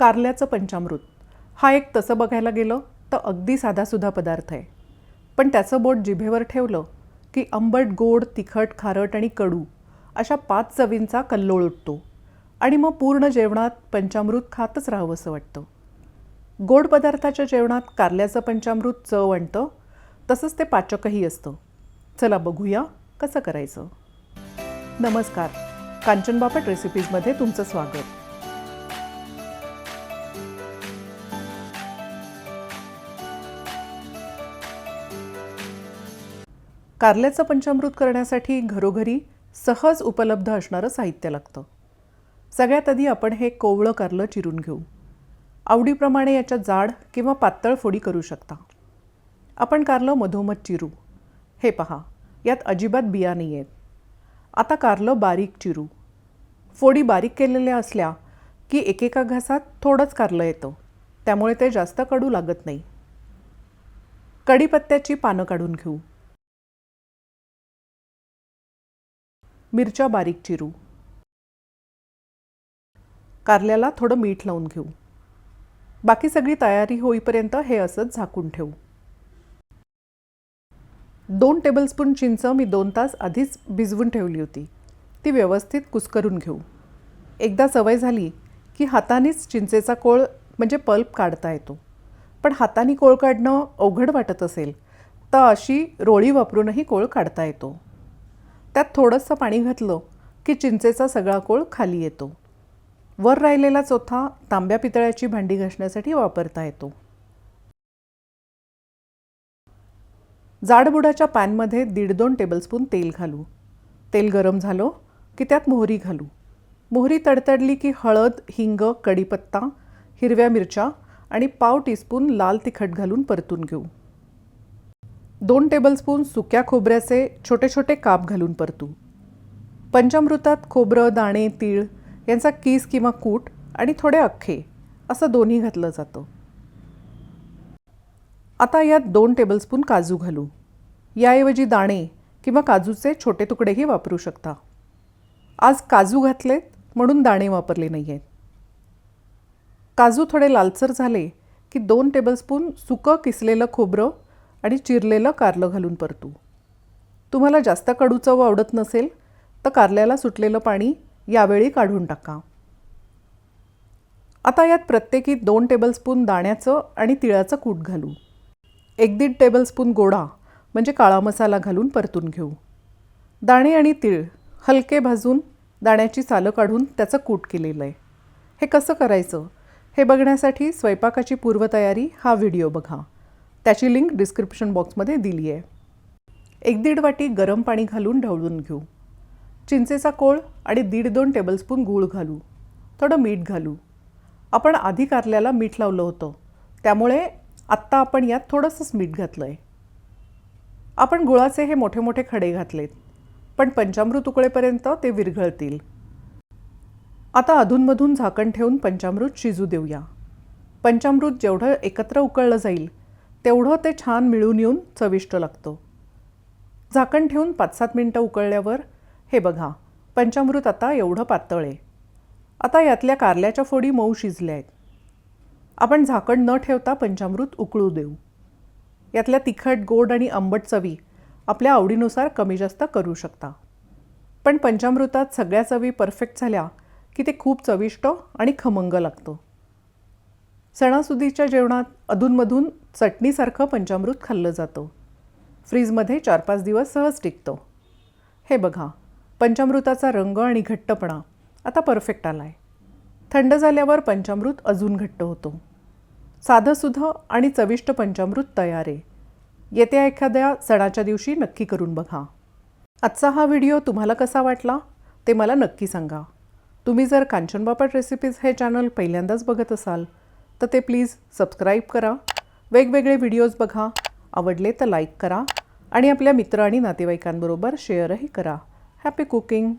कारल्याचं पंचामृत. हा एक तसं बघायला गेलं तर अगदी साधासुधा पदार्थ आहे. पण त्याचं बोट जिभेवर ठेवलं की आंबट गोड तिखट खारट आणि कडू अशा पाच चवींचा कल्लोळ उठतो आणि मग पूर्ण जेवणात पंचामृत खातच राहावंसं वाटतं. गोड पदार्थाच्या जेवणात कारल्याचं पंचामृत चव आणतं तसंच ते पाचकही असतं. चला बघूया कसं करायचं. नमस्कार. कांचन बापट रेसिपीजमध्ये तुमचं स्वागत. कारल्याचं पंचामृत करण्यासाठी घरोघरी सहज उपलब्ध असणारं साहित्य लागतं. सगळ्यात आधी आपण हे कोवळं कारलं चिरून घेऊ. आवडीप्रमाणे याच्या जाड किंवा पातळ फोडी करू शकता. आपण कारलं मधोमध चिरू. हे पहा यात अजिबात बिया नाही आहेत. आता कारलं बारीक चिरू. फोडी बारीक केलेल्या असल्या की एकेका घासात थोडंच कारलं येतं. त्यामुळे ते जास्त कडू लागत नाही. कढीपत्त्याची पानं काढून घेऊ. मिरच्या बारीक चिरू. कारल्याला थोडं मीठ लावून घेऊ. बाकी सगळी तयारी होईपर्यंत हे असंच झाकून ठेवू दोन टेबलस्पून चिंच मी दोन तास आधीच भिजवून ठेवली होती. ती व्यवस्थित कुस्करून घेऊ. एकदा सवय झाली की हातानेच चिंचेचा कोळ म्हणजे पल्प काढता येतो. पण हाताने कोळ काढणं अवघड वाटत असेल तर अशी रोळी वापरूनही कोळ काढता येतो. त्यात थोडंसं पाणी घातलं की चिंचेचा सगळा कोळ खाली येतो. वर राहिलेला चोथा तांब्या पितळ्याची भांडी घासण्यासाठी वापरता येतो. जाडबुडाच्या पॅनमध्ये दीड दोन टेबलस्पून तेल घालू. तेल गरम झालं की त्यात मोहरी घालू. मोहरी तडतडली की हळद हिंग कढीपत्ता हिरव्या मिरच्या आणि पाव टीस्पून लाल तिखट घालून परतून घेऊ. दोन टेबलस्पून सुक्या खोबऱ्याचे छोटे छोटे काप घालून परतू. पंचामृतात खोबरं दाणे तीळ यांचा कीस किंवा कूट आणि थोडे अख्खे असं दोन्ही घातलं जातं. आता यात दोन टेबलस्पून काजू घालू. याऐवजी दाणे किंवा काजूचे छोटे तुकडेही वापरू शकता. आज काजू घातलेत म्हणून दाणे वापरले नाही आहेत काजू थोडे लालसर झाले की दोन टेबलस्पून सुकं किसलेलं खोबरं आणि चिरलेलं कारलं घालून परतू. तुम्हाला जास्त कडू चव आवडत नसेल तर कारल्याला सुटलेलं पाणी यावेळी काढून टाका. आता यात प्रत्येकी दोन टेबलस्पून दाण्याचं आणि तिळाचं कूट घालू. एक दीड टेबलस्पून गोडा म्हणजे काळा मसाला घालून परतून घेऊ. दाणे आणि तीळ हलके भाजून दाण्याची सालं काढून त्याचं कूट केलेलं आहे. हे कसं करायचं? हे बघण्यासाठी स्वयंपाकाची पूर्वतयारी हा व्हिडिओ बघा. त्याची लिंक डिस्क्रिप्शन बॉक्समध्ये दिली आहे. एक दीड वाटी गरम पाणी घालून ढवळून घेऊ. चिंचेचा कोळ आणि दीड दोन टेबलस्पून गूळ घालू. थोडं मीठ घालू. आपण आधी कारल्याला मीठ लावलं होतं. त्यामुळे आत्ता आपण यात थोडंसंच मीठ घातलं आहे आपण गुळाचे हे मोठे मोठे खडे घातलेत पण पंचामृत उकळेपर्यंत ते विरघळतील. आता अधूनमधून झाकण ठेवून पंचामृत शिजू देऊया. पंचामृत जेवढं एकत्र उकळलं जाईल तेवढं ते छान मिळून येऊन चविष्ट लागतं. झाकण ठेवून पाच सात मिनटं उकळल्यावर हे बघा पंचामृत आता एवढं पातळ आहे. आता यातल्या कारल्याच्या फोडी मऊ शिजल्या आहेत. आपण झाकण न ठेवता पंचामृत उकळू देऊ. यातल्या तिखट गोड आणि आंबट चवी आपल्या आवडीनुसार कमी जास्त करू शकता. पण पंचामृतात सगळ्या चवी परफेक्ट झाल्या की ते खूप चविष्ट आणि खमंग लागतं. सणासुदीच्या जेवणात अधूनमधून चटणीसारखं पंचामृत खाल्लं जातं. फ्रीजमध्ये चार पाच दिवस सहज टिकतो. हे बघा पंचामृताचा रंग आणि घट्टपणा आता परफेक्ट आला आहे थंड झाल्यावर पंचामृत अजून घट्ट होतो. साधंसुधं आणि चविष्ट पंचामृत तयार आहे. येत्या एखाद्या सणाच्या दिवशी नक्की करून बघा. आजचा हा व्हिडिओ तुम्हाला कसा वाटला ते मला नक्की सांगा. तुम्ही जर कांचनबापट रेसिपीज हे चॅनल पहिल्यांदाच बघत असाल तर ते प्लीज सबस्क्राईब करा. वेगवेगळे व्हिडिओज बघा. आवडले तर लाईक करा. आणि आपल्या मित्र आणि नातेवाईकांबरोबर शेअरही करा. Happy cooking